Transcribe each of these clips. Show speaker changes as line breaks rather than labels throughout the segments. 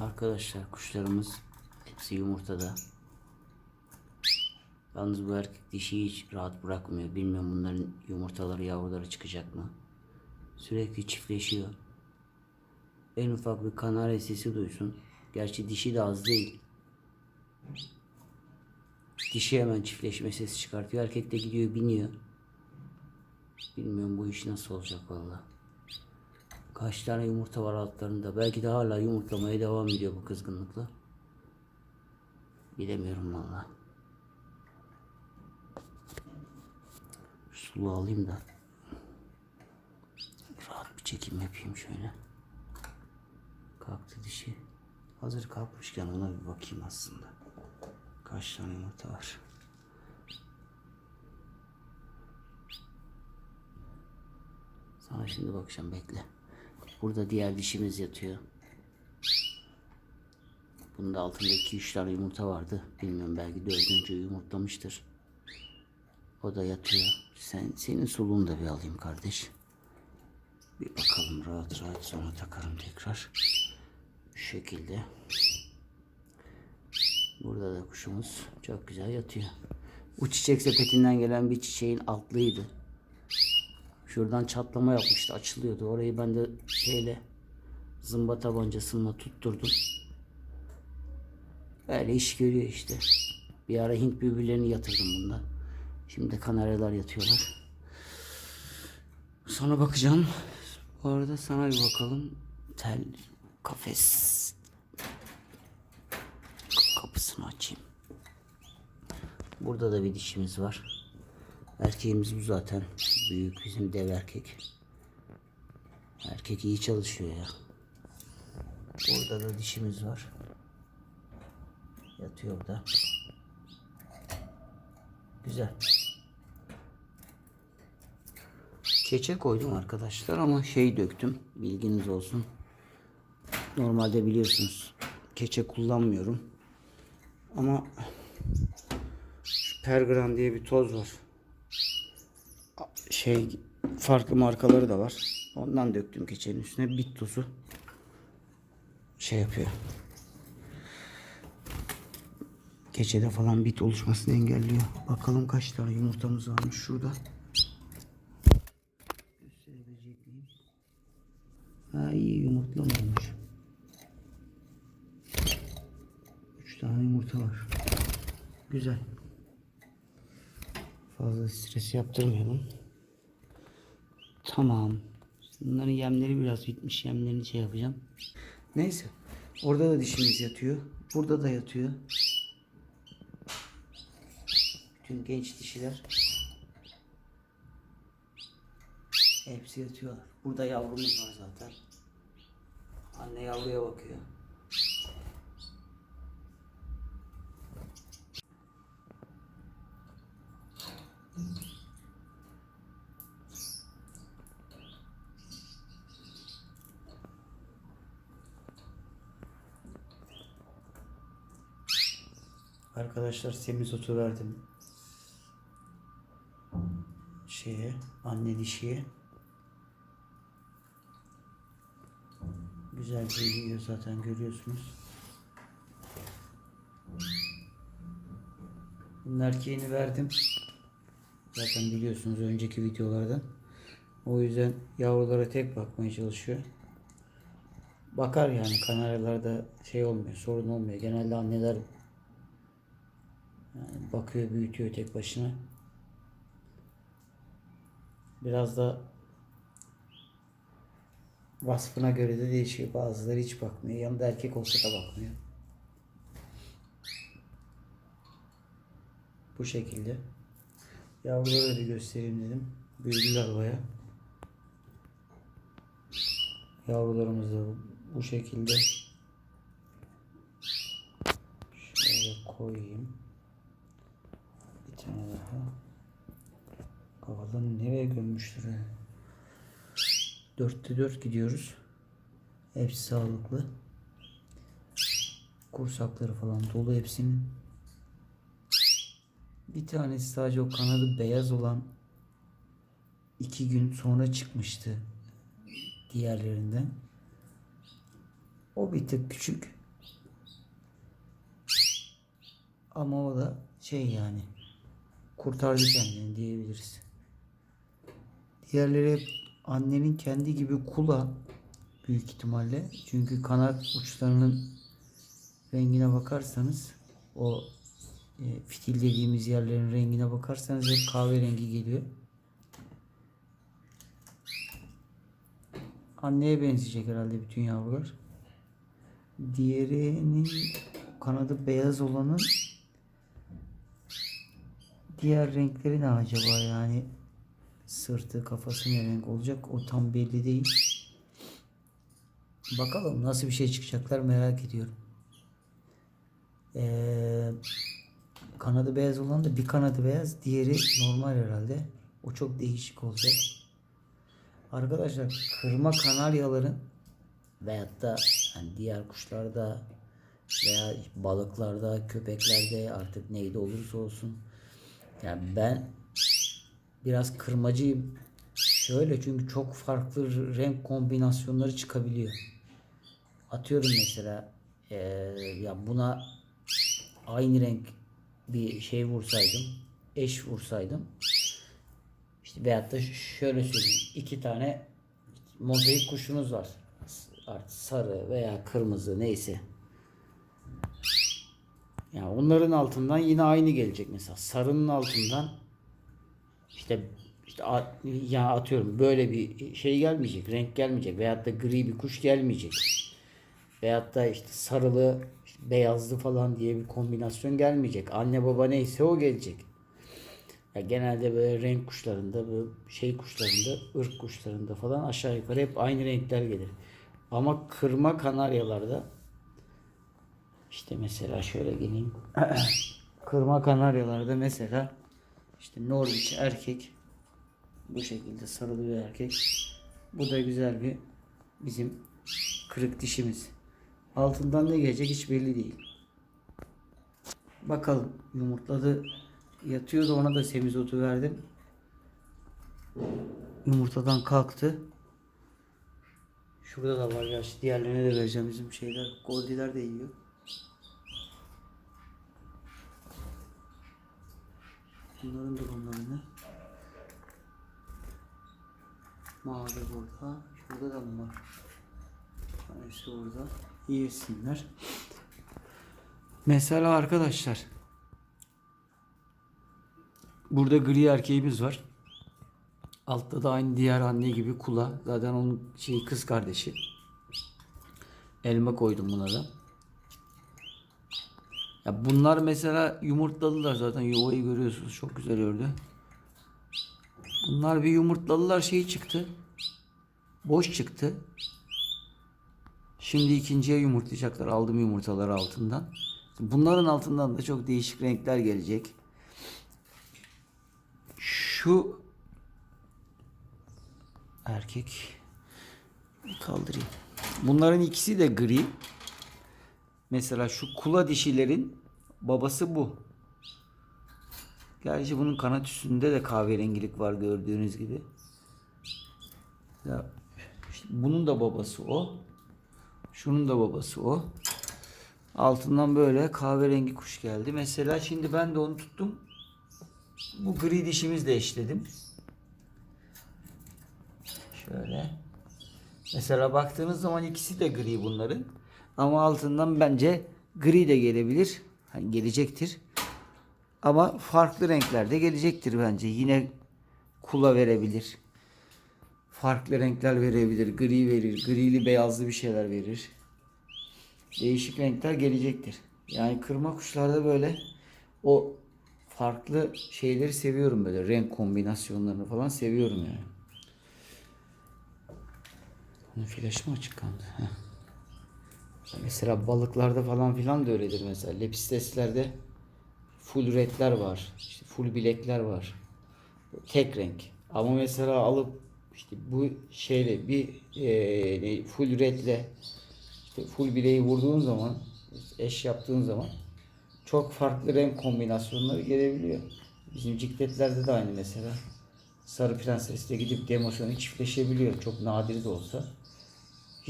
Arkadaşlar kuşlarımız hepsi yumurtada. Yalnız bu erkek dişiyi hiç rahat bırakmıyor. Bilmiyorum bunların yumurtaları yavruları çıkacak mı? Sürekli çiftleşiyor. En ufak bir kanarya sesi duysun. Gerçi dişi de az değil. Dişi hemen çiftleşme sesi çıkartıyor. Erkek de gidiyor biniyor. Bilmiyorum bu iş nasıl olacak vallahi. Kaç tane yumurta var altlarında. Belki de hala yumurtlamaya devam ediyor bu kızgınlıkla. Bilemiyorum valla. Şu suluğu alayım da. Rahat bir çekim yapayım şöyle. Kalktı dişi. Hazır kalkmışken ona bir bakayım aslında. Kaç tane yumurta var. Sana şimdi bakacağım bekle. Burada diğer dişimiz yatıyor. Bunun da altında 2-3 tane yumurta vardı. Bilmiyorum belki dördüncü yumurtlamıştır. O da yatıyor. Sen, senin soluğunu da bir alayım kardeş. Bir bakalım rahat rahat sonra takarım tekrar. Şu şekilde. Burada da kuşumuz çok güzel yatıyor. Bu çiçek sepetinden gelen bir çiçeğin altlığıydı. Şuradan çatlama yapmıştı. Açılıyordu. Orayı ben de şeyle zımba tabancasıyla tutturdum. Öyle iş görüyor işte. Bir ara Hint bülbüllerini yatırdım bunda. Şimdi kanaryalar yatıyorlar. Sonra bakacağım. Bu arada sana bir bakalım. Tel kafes kapısını açayım. Burada da bir dişimiz var. Erkeğimiz bu zaten. Büyük bizim dev erkek. Erkek iyi çalışıyor ya. Burada da dişimiz var. Yatıyor da. Güzel. Keçe koydum arkadaşlar ama şey döktüm. Bilginiz olsun. Normalde biliyorsunuz keçe kullanmıyorum. Ama Pergran diye bir toz var. Şey farklı markaları da var. Ondan döktüm keçenin üstüne bit tozu. Şey yapıyor. Keçede falan bit oluşmasını engelliyor. Bakalım kaç tane yumurtamız varmış şurada. Gösterebilecek miyim? Ha iyi yumurtlamamış. Üç tane yumurta var. Güzel. Fazla stres yaptırmayalım. Tamam. Bunların yemleri biraz bitmiş. Yemlerini şey yapacağım. Neyse. Orada da dişimiz yatıyor. Burada da yatıyor. Bütün genç dişiler. Hepsi yatıyorlar. Burada yavrumuz var zaten. Anne yavruya bakıyor. Arkadaşlar semizotu verdim. Şeye, anne dişiye. Güzel yiyor zaten görüyorsunuz. Bunun erkeğini verdim. Zaten biliyorsunuz önceki videolardan. O yüzden yavrulara tek bakmaya çalışıyor. Bakar yani kanaryalarda şey olmuyor, sorun olmuyor. Genelde anneler bakıyor, büyütüyor tek başına. Biraz da vasfına göre de değişiyor. Bazıları hiç bakmıyor. Yanında erkek olsa da bakmıyor. Bu şekilde. Yavruları da göstereyim dedim. Büyüdüler baya. Yavrularımız da bu şekilde. Şöyle koyayım. Daha. Kafadan nereye gömmüştür ha? Dörtte dört gidiyoruz. Hepsi sağlıklı. Kursakları falan dolu hepsinin. Bir tanesi sadece o kanadı beyaz olan iki gün sonra çıkmıştı diğerlerinden. O bir tık küçük. Ama o da şey yani kurtardı kendini diyebiliriz. Diğerleri annenin kendi gibi kula büyük ihtimalle. Çünkü kanat uçlarının rengine bakarsanız o e, fitil dediğimiz yerlerin rengine bakarsanız hep kahverengi geliyor. Anneye benzeyecek herhalde bütün yavrular. Diğerinin kanadı beyaz olanın diğer renkleri ne acaba yani sırtı kafası ne renk olacak o tam belli değil. Bakalım nasıl bir şey çıkacaklar merak ediyorum. Ee, kanadı beyaz olan da bir kanadı beyaz diğeri normal herhalde. O çok değişik olacak. Arkadaşlar kırma kanaryaların veyahut da hani diğer kuşlarda veya balıklarda, köpeklerde artık neyde olursa olsun. Yani ben biraz kırmacıyım. Şöyle çünkü çok farklı renk kombinasyonları çıkabiliyor. Atıyorum mesela eee, ya buna aynı renk bir şey vursaydım, eş vursaydım işte veyahut da şöyle söyleyeyim. iki tane mozaik kuşunuz var. Artık sarı veya kırmızı neyse. Yani onların altından yine aynı gelecek mesela. Sarının altından işte işte a- ya atıyorum böyle bir şey gelmeyecek, renk gelmeyecek veyahut da gri bir kuş gelmeyecek. Veyahut da işte sarılı, işte beyazlı falan diye bir kombinasyon gelmeyecek. Anne baba neyse o gelecek. Ya genelde böyle renk kuşlarında, böyle şey kuşlarında, ırk kuşlarında falan aşağı yukarı hep aynı renkler gelir. Ama kırma kanaryalarda işte mesela şöyle geleyim. kırma kanaryalarda mesela işte Norwich erkek bu şekilde sarılı bir erkek. Bu da güzel bir bizim kırık dişimiz. Altından ne gelecek hiç belli değil. Bakalım yumurtladı yatıyordu ona da semizotu verdim. Yumurtadan kalktı. Şurada da var ya diğerlerine de vereceğim bizim şeyler. Goldiler de yiyor. Bunların durumları ne? Mavi burada. Şurada da mı var? Tanesi burada. Yesinler. Mesela arkadaşlar. Burada gri erkeğimiz var. Altta da aynı diğer anne gibi kula. Zaten onun şey kız kardeşi. Elma koydum buna da. Ya bunlar mesela yumurtladılar zaten yuvayı görüyorsunuz çok güzel ördü. Bunlar bir yumurtladılar şey çıktı. Boş çıktı. Şimdi ikinciye yumurtlayacaklar. Aldım yumurtaları altından. Bunların altından da çok değişik renkler gelecek. Şu erkek kaldırayım. Bunların ikisi de gri. Mesela şu kula dişilerin babası bu. Gerçi bunun kanat üstünde de kahverengilik var gördüğünüz gibi. Ya, işte bunun da babası o. Şunun da babası o. Altından böyle kahverengi kuş geldi. Mesela şimdi ben de onu tuttum. Bu gri dişimizle eşledim. Şöyle. Mesela baktığınız zaman ikisi de gri bunların. Ama altından bence gri de gelebilir. Hani gelecektir. Ama farklı renklerde gelecektir bence. Yine kula verebilir. Farklı renkler verebilir. Gri verir. Grili beyazlı bir şeyler verir. Değişik renkler gelecektir. Yani kırma kuşlarda böyle o farklı şeyleri seviyorum böyle. Renk kombinasyonlarını falan seviyorum yani. Bunun flaşı mı açık kaldı? Heh. Mesela balıklarda falan filan da öyledir mesela. Lepisteslerde full redler var. işte full bilekler var. Tek renk. Ama mesela alıp işte bu şeyle bir e, full redle işte full bileği vurduğun zaman eş yaptığın zaman çok farklı renk kombinasyonları gelebiliyor. Bizim cikletlerde de aynı mesela. Sarı Prenses'te gidip demosyonu çiftleşebiliyor. Çok nadir de olsa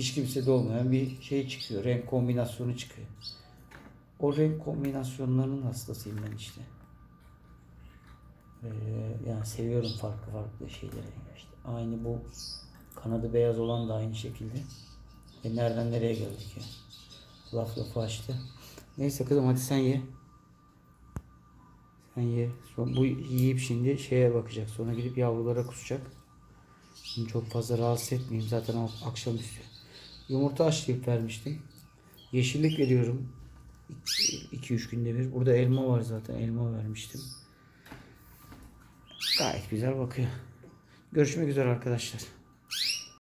hiç kimsede olmayan bir şey çıkıyor. Renk kombinasyonu çıkıyor. o renk kombinasyonlarının hastasıyım ben işte. Ee, yani seviyorum farklı farklı şeyleri. İşte aynı bu kanadı beyaz olan da aynı şekilde. E nereden nereye geldik ya? Laf lafı açtı. Neyse kızım hadi sen ye. Sen ye. Son, bu yiyip şimdi şeye bakacak. Sonra gidip yavrulara kusacak. Şimdi çok fazla rahatsız etmeyeyim. Zaten o akşamüstü. Yumurta haşlayıp vermiştim. Yeşillik veriyorum. 2-3 günde bir. Burada elma var zaten. Elma vermiştim. Gayet güzel bakıyor. Görüşmek üzere arkadaşlar.